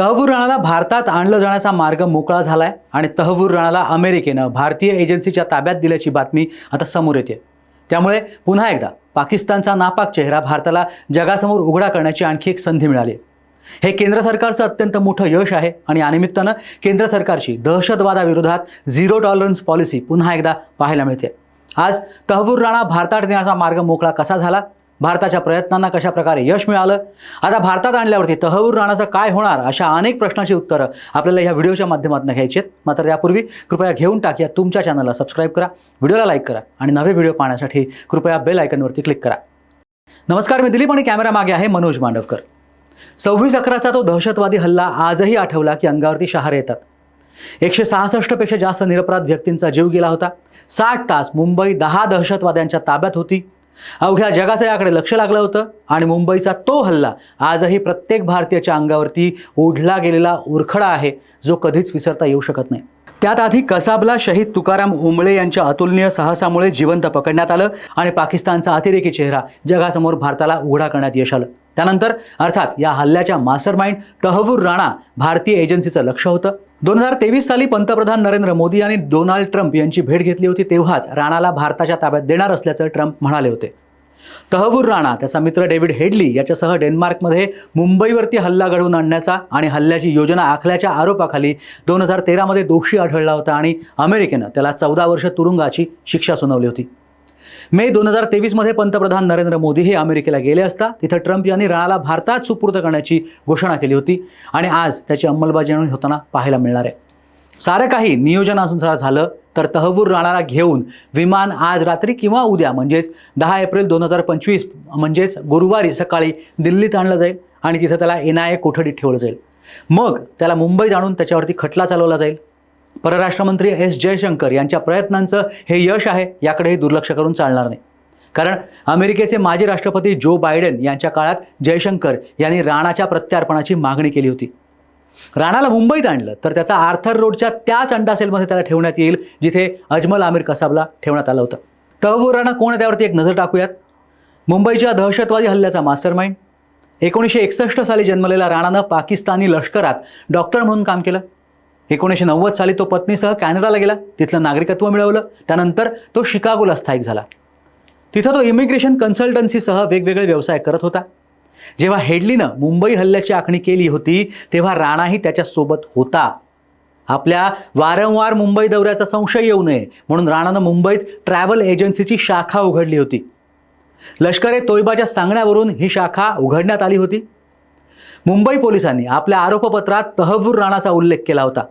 तहवूर राणाला भारतात आणलं जाण्याचा मार्ग मोकळा झालाय आणि तहवूर राणाला अमेरिकेनं भारतीय एजन्सीच्या ताब्यात दिल्याची बातमी आता समोर येते. त्यामुळे पुन्हा एकदा पाकिस्तानचा नापाक चेहरा भारताला जगासमोर उघडा करण्याची आणखी एक संधी मिळाली. हे केंद्र सरकारचं अत्यंत मोठं यश आहे आणि या निमित्तानं केंद्र सरकारची दहशतवादाविरोधात झिरो टॉलरन्स पॉलिसी पुन्हा एकदा पाहायला मिळते. आज तहवूर राणा भारतात देण्याचा मार्ग मोकळा कसा झाला? भारताच्या प्रयत्नांना कशा प्रकारे यश मिळालं? आता भारतात आणल्यावरती तहवूर राणाचं काय होणार? अशा अनेक प्रश्नांची उत्तरं आपल्याला ह्या व्हिडिओच्या माध्यमातून घ्यायची आहेत. मात्र त्यापूर्वी कृपया घेऊन टाकूया तुमच्या चॅनलला सबस्क्राईब करा व्हिडिओला लाईक करा आणि नवे व्हिडिओ पाहण्यासाठी कृपया बेल आयकनवरती क्लिक करा. नमस्कार मी दिलीप आणि कॅमेरा मागे आहे मनोज मांडवकर. सव्वीस अकराचा तो दहशतवादी हल्ला आजही आठवला की अंगावरती शहारे येतात. एकशे सहासष्टपेक्षा जास्त निरपराध व्यक्तींचा जीव गेला होता. साठ तास मुंबई दहा दहशतवाद्यांच्या ताब्यात होती. अवघ्या जगाचं याकडे लक्ष लागलं होतं आणि मुंबईचा तो हल्ला आजही प्रत्येक भारतीयाच्या अंगावरती ओढला गेलेला उरखडा आहे जो कधीच विसरता येऊ शकत नाही. त्यात आधी कसाबला शहीद तुकाराम ओंबळे यांच्या अतुलनीय साहसामुळे जिवंत पकडण्यात आलं आणि पाकिस्तानचा अतिरेकी चेहरा जगासमोर भारताला उघडा करण्यात यश आलं. त्यानंतर अर्थात या हल्ल्याच्या मास्टरमाइंड तहवूर राणा भारतीय एजन्सीचं लक्ष होतं. दोन हजार तेवीस साली पंतप्रधान नरेंद्र मोदी यांनी डोनाल्ड ट्रम्प यांची भेट घेतली होती तेव्हाच राणाला भारताच्या ताब्यात देणार असल्याचं ट्रम्प म्हणाले होते. तहवूर राणा त्याचा मित्र डेव्हिड हेडली याच्यासह डेन्मार्कमध्ये मुंबईवरती हल्ला घडवून आणण्याचा आणि हल्ल्याची योजना आखल्याच्या आरोपाखाली दोन हजार तेरामध्ये दोषी आढळला होता आणि अमेरिकेनं त्याला चौदा वर्ष तुरुंगाची शिक्षा सुनावली होती. मे दोन हजार तेवीसमध्ये पंतप्रधान नरेंद्र मोदी हे अमेरिकेला गेले असता तिथं ट्रम्प यांनी राणाला भारतात सुपूर्द करण्याची घोषणा केली होती आणि आज त्याची अंमलबजावणी होताना पाहायला मिळणार आहे. सारं काही नियोजनानुसार झालं तर तहवूर राणाला घेऊन विमान आज रात्री किंवा उद्या म्हणजेच दहा एप्रिल दोन हजार पंचवीस म्हणजेच गुरुवारी सकाळी दिल्लीत आणलं जाईल आणि तिथं त्याला एन आय ए कोठडीत ठेवलं जाईल. मग त्याला मुंबईत आणून त्याच्यावरती खटला चालवला जाईल. परराष्ट्रमंत्री एस जयशंकर यांच्या प्रयत्नांचं हे यश आहे याकडेही दुर्लक्ष करून चालणार नाही. कारण अमेरिकेचे माजी राष्ट्रपती जो बायडेन यांच्या काळात जयशंकर यांनी राणाच्या प्रत्यार्पणाची मागणी केली होती. राणाला मुंबईत आणलं तर त्याचा आर्थर रोडच्या त्याच अंडा सेलमध्ये त्याला ठेवण्यात येईल जिथे अजमल आमिर कसाबला ठेवण्यात आलं होतं. तहबूर राणा कोण त्यावरती एक नजर टाकूयात? मुंबईच्या दहशतवादी हल्ल्याचा मास्टरमाइंड? एकोणीसशे एकसष्ट साली जन्मलेल्या राणानं पाकिस्तानी लष्करात डॉक्टर म्हणून काम केलं? एकोणीसशे नव्वद साली तो पत्नीसह कॅनडाला गेला. तिथलं नागरिकत्व मिळवलं. त्यानंतर तो शिकागोला स्थायिक झाला. तिथं तो इमिग्रेशन कन्सल्टन्सीसह वेगवेगळे व्यवसाय करत होता. जेव्हा हेडलीनं मुंबई हल्ल्याची आखणी केली होती तेव्हा राणाही त्याच्यासोबत होता. आपल्या वारंवार मुंबई दौऱ्याचा संशय येऊ नये म्हणून राणानं मुंबईत ट्रॅव्हल एजन्सीची शाखा उघडली होती. लष्कर ए तोयबाच्या सांगण्यावरून ही शाखा उघडण्यात आली होती. मुंबई पोलिसांनी आपल्या आरोपपत्रात तहवूर राणाचा उल्लेख केला होता.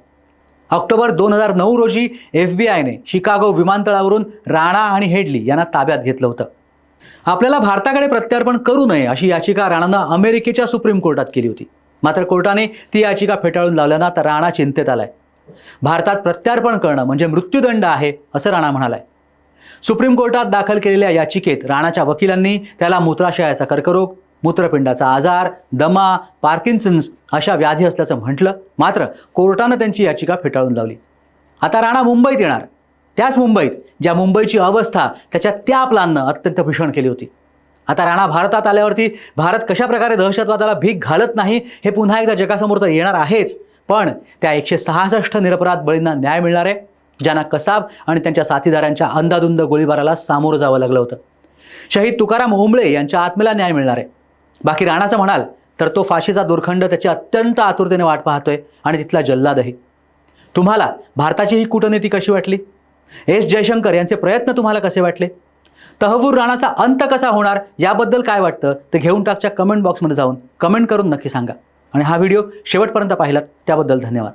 ऑक्टोबर दोन हजार नऊ रोजी एफ बी आयने शिकागो विमानतळावरून राणा आणि हेडली यांना ताब्यात घेतलं होतं. आपल्याला भारताकडे प्रत्यार्पण करू नये अशी याचिका राणानं अमेरिकेच्या सुप्रीम कोर्टात केली होती. मात्र कोर्टाने ती याचिका फेटाळून लावल्यानं तर राणा चिंतेत आलाय. भारतात प्रत्यार्पण करणं म्हणजे मृत्यूदंड आहे असं राणा म्हणालाय. सुप्रीम कोर्टात दाखल केलेल्या याचिकेत राणाच्या वकिलांनी त्याला मूत्राशयाचा कर्करोग मूत्रपिंडाचा आजार दमा पार्किन्सन्स अशा व्याधी असल्याचं म्हटलं. मात्र कोर्टानं त्यांची याचिका फेटाळून लावली. आता राणा मुंबईत येणार. त्याच मुंबईत ज्या मुंबईची अवस्था त्याच्या त्या प्लाननं अत्यंत भीषण केली होती. आता राणा भारतात आल्यावरती भारत कशाप्रकारे दहशतवादाला भीक घालत नाही हे पुन्हा एकदा जगासमोर तर येणार आहेच. पण त्या एकशे सहासष्ट निरपराध बळींना न्याय मिळणार आहे ज्यांना कसाब आणि त्यांच्या साथीदारांच्या अंदाधुंद गोळीबाराला सामोरं जावं लागलं होतं. शहीद तुकाराम ओंबळे यांच्या आत्मेला न्याय मिळणार आहे. बाकी राणाचं म्हणाल तर तो फाशीचा दुर्खंड त्याची अत्यंत आतुरतेने वाट पाहतोय आणि तिथला जल्लादही. तुम्हाला भारताची ही कूटनीती कशी वाटली? एस जयशंकर यांचे प्रयत्न तुम्हाला कसे वाटले? तहवूर राणाचा अंत कसा होणार याबद्दल काय वाटतं ते घेऊन टाकच्या कमेंट बॉक्समध्ये जाऊन कमेंट करून नक्की सांगा. आणि हा व्हिडिओ शेवटपर्यंत पाहिलात त्याबद्दल धन्यवाद.